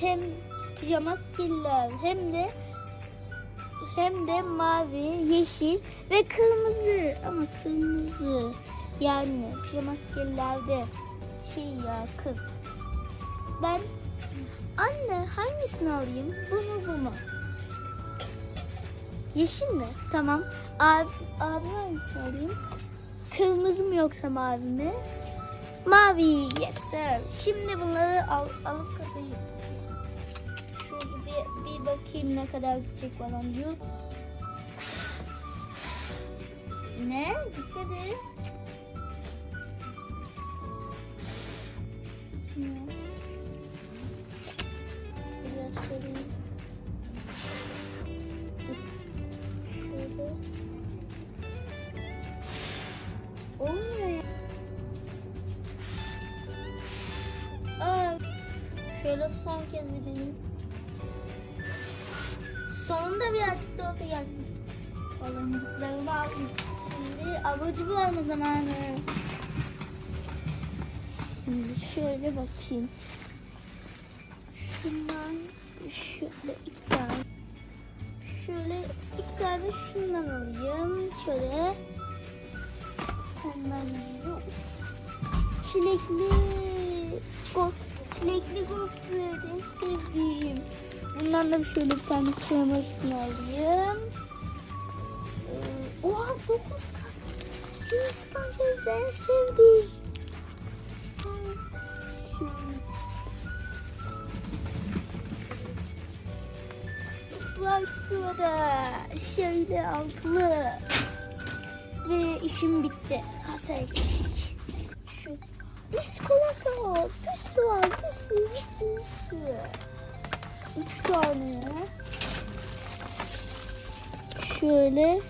hem pijama skiller hem de hem de mavi, yeşil ve kırmızı. Ama kırmızı yani pijama skillerde şey ya kız. Ben anne hangisini alayım? Bu mu bu mu? Yeşil mi? Tamam. Abi, abi hangisini alayım? Kırmızı mı yoksa mavi mi? Mavi. Yes sir. Şimdi bunları al, alıp kazayım. Bir, bakayım ne kadar gidecek. Ne? Gitmedi. Ne? Şöyle. Olmuyor ya. Aa, şöyle son kez bir deneyeyim. Sonunda birazcık da olsa gelmiş. Baloncuklarımı aldım. Şimdi abur cubur alma zamanı. Şimdi şöyle bakayım. Şundan şöyle iki tane. Şöyle iki tane şundan alayım. Şöyle. Hemen yuf. Çilekli gol. Çilekli gofret sevdiğim. Bundan da şöyle bir tane kremasını alayım. Ee, oha 9 kat. Hindistan cevizi en sevdiğim. White soda. Şöyle altılı. Ve işim bitti. Kasaya geçtik. Biskolata. Bir sürü var. Bir sürü, bir sürü, bir sürü. Üç tane. Şöyle.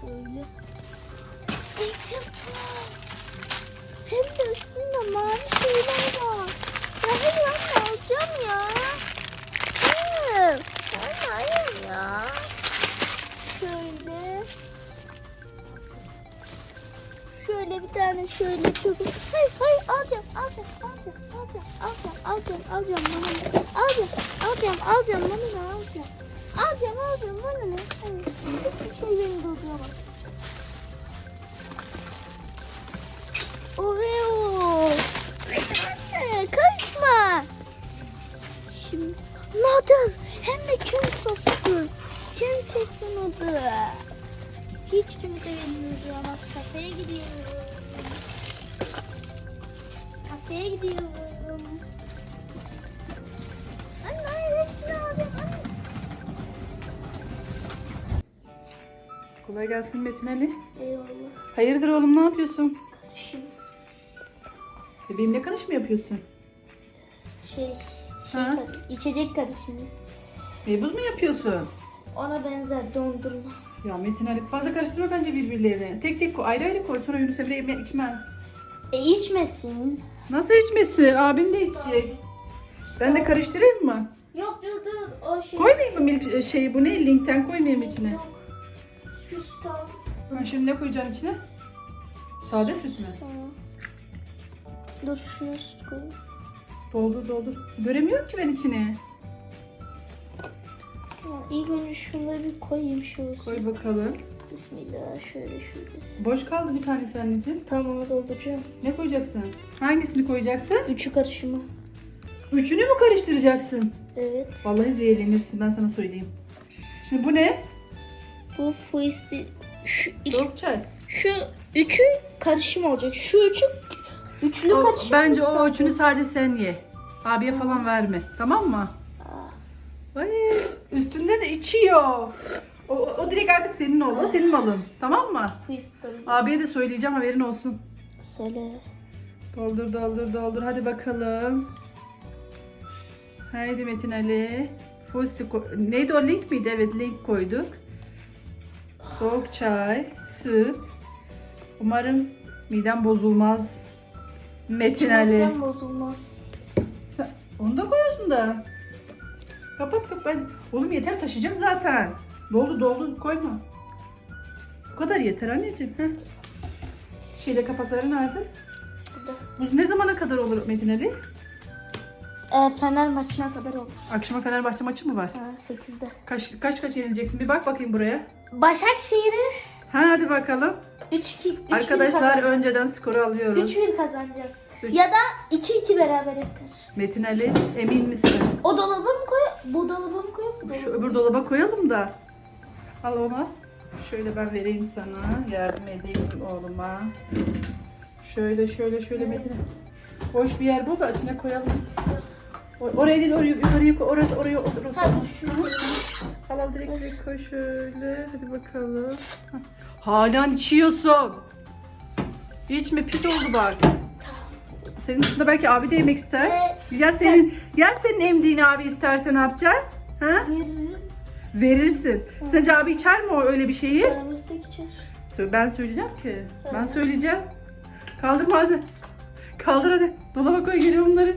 Şöyle. Hem de üstünde mavi şeyler var. Ya hayır anne alacağım ya. Hayır. Anne hayır ya. Şöyle bir tane şöyle çok... Hayır hayır alacağım alacağım alacağım alacağım alacağım alacağım alacağım bana? Alacağım alacağım alacağım bana ne alacağım. Alacağım alacağım bana ne? Hayır hiçbir şey beni durduramaz. Oreo. Karışma. Şimdi noodle hem de köy soslu. Köy soslu noodle. Hiç kimse beni durduramaz. Kasaya gidiyorum. Kasaya gidiyorum. Anne hayır hepsini alacağım. Anne. Kolay gelsin Metin Ali. Eyvallah. Hayırdır oğlum ne yapıyorsun? Kardeşim. Bebeğimle karış mı yapıyorsun? Şey, şey Ha? kad- içecek kardeşim. Meybuz mu yapıyorsun? Ona benzer dondurma. Ya Metin Ali fazla karıştırma bence birbirlerini. Tek tek koy, ayrı ayrı koy. Sonra Yunus Emre yeme- içmez. E içmesin. Nasıl içmesi? Abin de içecek. Ben de karıştırayım mı? Yok dur dur o şey. Koymayayım mı milk şey bu ne? Linkten koymayayım içine. Yok. Şu star. Ha, şimdi ne koyacaksın içine? Sade süt mü? Dur şunu süt koyayım. Doldur doldur. Göremiyorum ki ben içine. Tamam, İlk önce şunları bir koyayım şu olsun. Koy bakalım. Bismillah şöyle şöyle. Boş kaldı bir tanesi anneciğim. Tamam onu dolduracağım. Ne koyacaksın? Hangisini koyacaksın? Üçü karışımı. Üçünü mü karıştıracaksın? Evet. Vallahi zehirlenirsin ben sana söyleyeyim. Şimdi bu ne? Bu fuisti şu, Soğuk çay. şu üçü karışım olacak. Şu üçü üçlü O- karışım. bence o üçünü sadece sen ye. Abiye falan verme. Tamam mı? Ay, üstünde de içiyor. O, o direkt artık senin oldu. Senin malın. Tamam mı? fuisti. Abiye de söyleyeceğim haberin olsun. Söyle. Doldur doldur doldur. Hadi bakalım. Haydi Metin Ali. Fusti Neydi o link miydi? Evet link koyduk. Soğuk çay, süt. Umarım midem bozulmaz. Metin Ali. İçmezsen bozulmaz. Sen, onu da koyuyorsun da. Kapat kapat. Oğlum yeter taşıyacağım zaten. Doldu doldu koyma. Bu kadar yeter anneciğim. Heh. Şeyde kapakları nerede? burada. Bu ne zamana kadar olur Metin Ali? E, Fener maçına kadar olur. Akşama Fenerbahçe maçı mı var? Ha, 8'de. Kaç kaç kaç yenileceksin? Bir bak bakayım buraya. Başakşehir'i Ha hadi bakalım. 3-2 Arkadaşlar önceden skoru alıyoruz. 3-1 kazanacağız. Üç. Ya da 2-2 beraber biter. Metin Ali emin misin? O dolaba mı koy? Bu dolaba mı koy? Bu Şu dolaba. öbür dolaba koyalım da. Al onu. Şöyle ben vereyim sana. Yardım edeyim oğluma. Şöyle şöyle şöyle Metin. Boş bir yer bul da içine koyalım. Oraya değil oraya yukarıya koy. Orası oraya orası. Hadi şu. Al al direkt direkt koy şöyle. Hadi bakalım. Halen içiyorsun. İçme pis oldu bak. Senin dışında belki abi de yemek ister. Evet. Ya senin ya senin emdiğini abi isterse ne yapacaksın? Ha? Veririm. Verirsin. Sence abi içer mi o öyle bir şeyi? Söylemezsek içer. Sö- Ben söyleyeceğim ki. Ben söyleyeceğim. Kaldır malzeme. Kaldır hadi. Dolaba koy geliyor bunları.